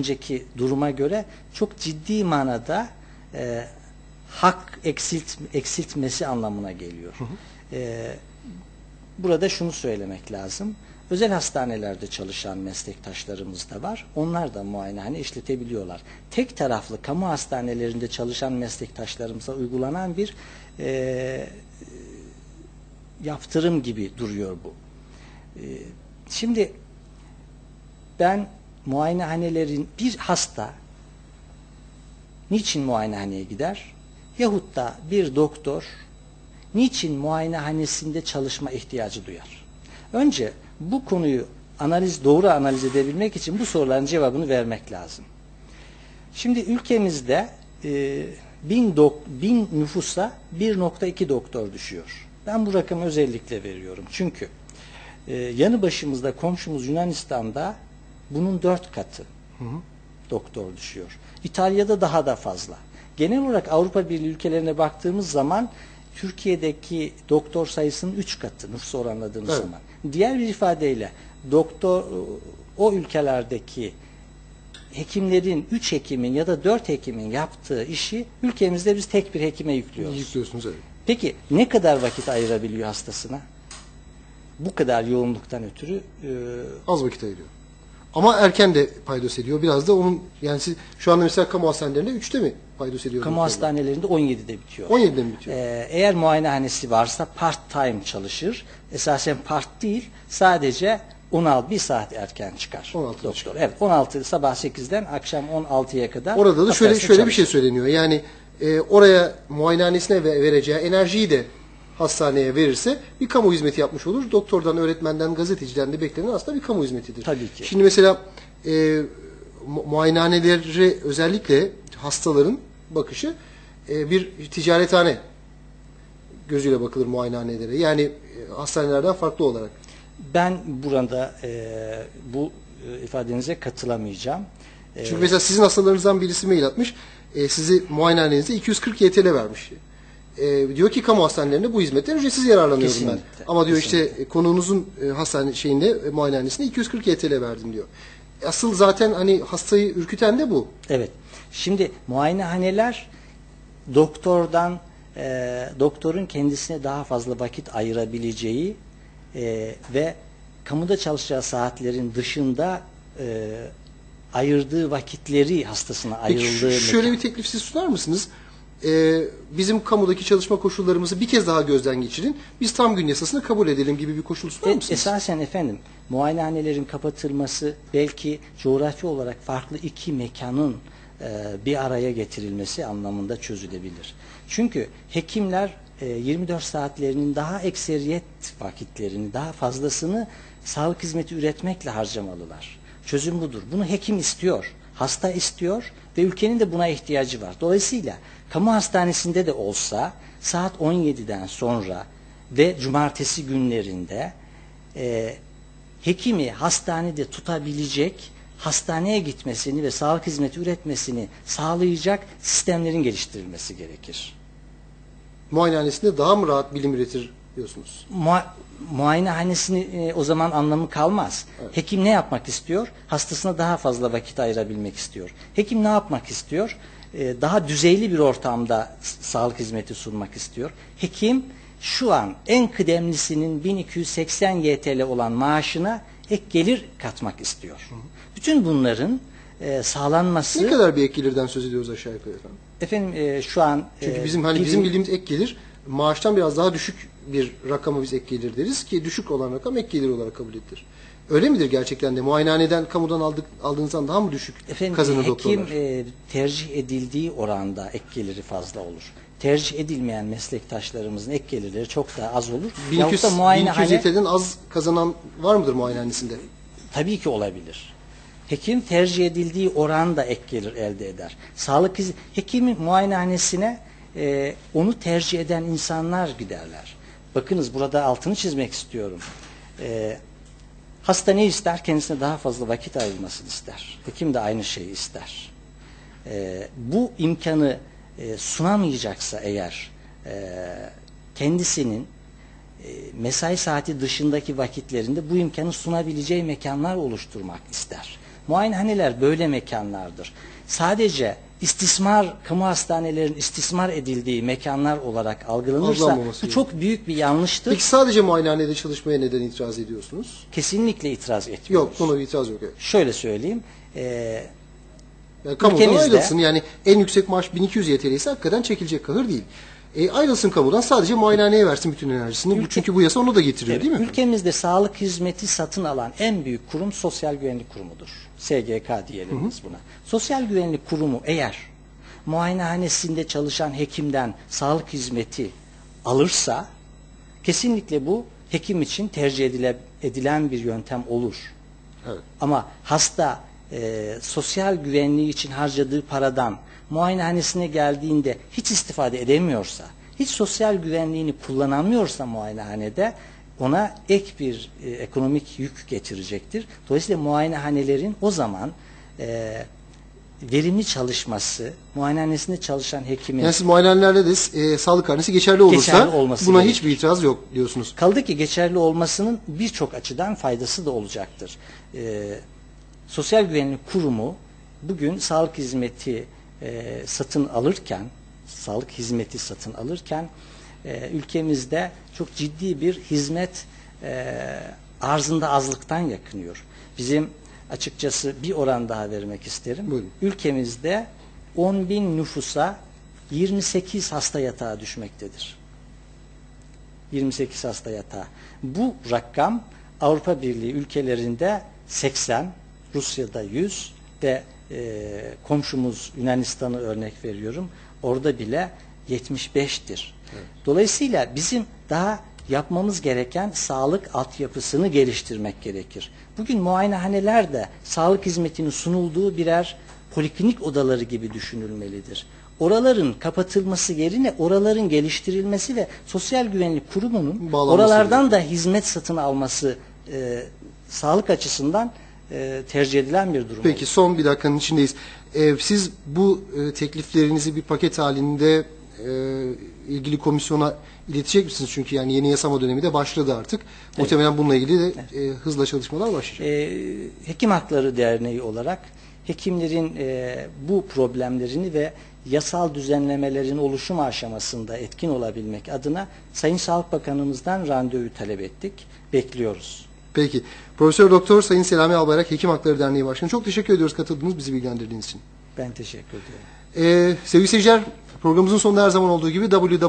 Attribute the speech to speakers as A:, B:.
A: önceki duruma göre çok ciddi manada e, hak eksilt, eksiltmesi anlamına geliyor. E, burada şunu söylemek lazım. Özel hastanelerde çalışan meslektaşlarımız da var. Onlar da muayenehane işletebiliyorlar. Tek taraflı kamu hastanelerinde çalışan meslektaşlarımıza uygulanan bir e, yaptırım gibi duruyor bu. E, şimdi ben muayenehanelerin bir hasta niçin muayenehaneye gider? Yahut da bir doktor niçin muayenehanesinde çalışma ihtiyacı duyar? Önce bu konuyu analiz doğru analiz edebilmek için bu soruların cevabını vermek lazım. Şimdi ülkemizde e, bin, dok, bin nüfusa 1.2 doktor düşüyor. Ben bu rakamı özellikle veriyorum. Çünkü e, yanı başımızda komşumuz Yunanistan'da bunun dört katı hı hı. doktor düşüyor. İtalya'da daha da fazla. Genel olarak Avrupa Birliği ülkelerine baktığımız zaman Türkiye'deki doktor sayısının üç katı nüfus oranladığımız evet. zaman. Diğer bir ifadeyle doktor o ülkelerdeki hekimlerin, üç hekimin ya da dört hekimin yaptığı işi ülkemizde biz tek bir hekime yüklüyoruz.
B: Yüklüyorsunuz evet.
A: Peki ne kadar vakit ayırabiliyor hastasına? Bu kadar yoğunluktan ötürü e,
B: az vakit ayırıyor. Ama erken de paydos ediyor. Biraz da onun yani siz, şu anda mesela kamu hastanelerinde 3'te mi paydos ediyor?
A: Kamu hastanelerinde 17'de bitiyor.
B: 17'de mi bitiyor?
A: Ee, eğer muayenehanesi varsa part time çalışır. Esasen part değil sadece 16 bir saat erken çıkar
B: 16
A: doktor.
B: çıkar.
A: Evet 16 sabah 8'den akşam 16'ya kadar.
B: Orada da şöyle şöyle
A: çalışır.
B: bir şey söyleniyor. Yani e, oraya muayenehanesine vereceği enerjiyi de hastaneye verirse bir kamu hizmeti yapmış olur. Doktordan, öğretmenden, gazeteciden de beklenen aslında bir kamu hizmetidir.
A: Tabii ki.
B: Şimdi mesela e, mu muayenehaneleri özellikle hastaların bakışı e, bir ticarethane gözüyle bakılır muayenehanelere. Yani e, hastanelerden farklı olarak.
A: Ben burada e, bu e, ifadenize katılamayacağım.
B: E, Çünkü mesela sizin hastalarınızdan birisi mail atmış. E, sizi muayenehanenize 240 YTL vermiş e, diyor ki kamu hastanelerinde bu hizmetten ücretsiz yararlanıyorum
A: Kesinlikle.
B: ben. Ama diyor
A: Kesinlikle.
B: işte konuğunuzun e, hastane şeyinde e, muayenehanesinde 240 YTL verdim diyor. Asıl zaten hani hastayı ürküten de bu.
A: Evet. Şimdi muayenehaneler doktordan e, doktorun kendisine daha fazla vakit ayırabileceği e, ve kamuda çalışacağı saatlerin dışında e, ayırdığı vakitleri hastasına
B: Peki
A: ayrıldığı
B: şu- şöyle
A: mekan.
B: bir teklif siz sunar mısınız? Ee, bizim kamudaki çalışma koşullarımızı bir kez daha gözden geçirin. Biz tam gün yasasını kabul edelim gibi bir koşul sunar
A: E,
B: mısınız?
A: esasen efendim muayenehanelerin kapatılması belki coğrafi olarak farklı iki mekanın e, bir araya getirilmesi anlamında çözülebilir. Çünkü hekimler e, 24 saatlerinin daha ekseriyet vakitlerini, daha fazlasını sağlık hizmeti üretmekle harcamalılar. Çözüm budur. Bunu hekim istiyor, hasta istiyor ve ülkenin de buna ihtiyacı var. Dolayısıyla kamu hastanesinde de olsa saat 17'den sonra ve cumartesi günlerinde e, hekimi hastanede tutabilecek, hastaneye gitmesini ve sağlık hizmeti üretmesini sağlayacak sistemlerin geliştirilmesi gerekir.
B: Muayenehanesinde daha mı rahat bilim üretir diyorsunuz?
A: Mua muayenehanesini e, o zaman anlamı kalmaz.
B: Evet.
A: Hekim ne yapmak istiyor? Hastasına daha fazla vakit ayırabilmek istiyor. Hekim ne yapmak istiyor? E, daha düzeyli bir ortamda sağlık hizmeti sunmak istiyor. Hekim şu an en kıdemlisinin 1280 YTL olan maaşına ek gelir katmak istiyor. Bütün bunların e, sağlanması
B: Ne kadar bir ek gelirden söz ediyoruz aşağı yukarı efendim?
A: efendim e, şu an
B: Çünkü
A: e,
B: bizim hani bizim bildiğimiz ek gelir maaştan biraz daha düşük bir rakama biz ek gelir deriz ki düşük olan rakam ek gelir olarak kabul edilir. Öyle midir gerçekten de? Muayenehaneden, kamudan aldık, aldığınızdan daha mı düşük
A: Efendim
B: kazanır
A: hekim
B: doktorlar?
A: e, tercih edildiği oranda ek geliri fazla olur. Tercih edilmeyen meslektaşlarımızın ek gelirleri çok daha az olur.
B: 1200,
A: Yahut da muayenehane
B: 1200 YTL'den az kazanan var mıdır muayenehanesinde?
A: tabii ki olabilir. Hekim tercih edildiği oranda ek gelir elde eder. Sağlık hekimin muayenehanesine e, onu tercih eden insanlar giderler. Bakınız burada altını çizmek istiyorum. E, hasta ne ister? Kendisine daha fazla vakit ayrılmasını ister. Hekim de aynı şeyi ister. E, bu imkanı e, sunamayacaksa eğer e, kendisinin e, mesai saati dışındaki vakitlerinde bu imkanı sunabileceği mekanlar oluşturmak ister. Muayenehaneler böyle mekanlardır. Sadece istismar, kamu hastanelerin istismar edildiği mekanlar olarak algılanırsa
B: Algılanmaması
A: bu çok büyük bir yanlıştır.
B: Peki sadece muayenehanede çalışmaya neden itiraz ediyorsunuz?
A: Kesinlikle itiraz etmiyoruz.
B: Yok, buna bir itiraz yok. Evet.
A: Şöyle söyleyeyim. e,
B: Yani kamudan
A: Ülkemizde-
B: ayrılsın. Yani en yüksek maaş 1200 YTL ise hakikaten çekilecek kahır değil. E, ayrılsın kamudan sadece muayenehaneye versin bütün enerjisini.
A: Ülke-
B: Çünkü bu yasa onu da getiriyor
A: Evet,
B: değil mi?
A: Ülkemizde sağlık hizmeti satın alan en büyük kurum Sosyal Güvenlik Kurumu'dur. SGK diyelim biz buna. Sosyal Güvenlik Kurumu eğer muayenehanesinde çalışan hekimden sağlık hizmeti alırsa kesinlikle bu hekim için tercih edile, edilen bir yöntem olur.
B: Evet.
A: Ama hasta e, sosyal güvenliği için harcadığı paradan muayenehanesine geldiğinde hiç istifade edemiyorsa, hiç sosyal güvenliğini kullanamıyorsa muayenehanede ona ek bir e, ekonomik yük getirecektir. Dolayısıyla muayenehanelerin o zaman e, verimli çalışması, muayenehanesinde çalışan hekimin
B: Yani siz muayenehanelerde de e, sağlık karnesi geçerli olursa
A: Geçerli olması
B: buna
A: gerekir.
B: hiçbir itiraz yok diyorsunuz.
A: Kaldı ki geçerli olmasının birçok açıdan faydası da olacaktır. Ee, Sosyal Güvenlik Kurumu bugün sağlık hizmeti e, satın alırken, sağlık hizmeti satın alırken e, ülkemizde çok ciddi bir hizmet e, arzında azlıktan yakınıyor. Bizim açıkçası bir oran daha vermek isterim.
B: Buyurun.
A: Ülkemizde 10 bin nüfusa 28 hasta yatağı düşmektedir. 28 hasta yatağı. Bu rakam Avrupa Birliği ülkelerinde 80, Rusya'da 100 ve e, komşumuz Yunanistan'ı örnek veriyorum. Orada bile 75'tir. Dolayısıyla bizim daha yapmamız gereken sağlık altyapısını geliştirmek gerekir. Bugün muayenehaneler de sağlık hizmetinin sunulduğu birer poliklinik odaları gibi düşünülmelidir. Oraların kapatılması yerine oraların geliştirilmesi ve Sosyal Güvenlik Kurumu'nun
B: Bağlanması
A: oralardan da hizmet satın alması e, sağlık açısından e, tercih edilen bir durum.
B: Peki son bir dakikanın içindeyiz. E, siz bu e, tekliflerinizi bir paket halinde e, ilgili komisyona iletecek misiniz? Çünkü yani yeni yasama dönemi de başladı artık. Muhtemelen bununla ilgili de e, hızla çalışmalar başlayacak.
A: E, Hekim Hakları Derneği olarak hekimlerin e, bu problemlerini ve yasal düzenlemelerin oluşum aşamasında etkin olabilmek adına Sayın Sağlık Bakanımızdan randevu talep ettik. Bekliyoruz.
B: Peki. Profesör Doktor Sayın Selami Albayrak Hekim Hakları Derneği Başkanı. Çok teşekkür ediyoruz katıldığınız, bizi bilgilendirdiğiniz için.
A: Ben teşekkür ediyorum.
B: Ee, sevgili seyirciler, programımızın sonunda her zaman olduğu gibi www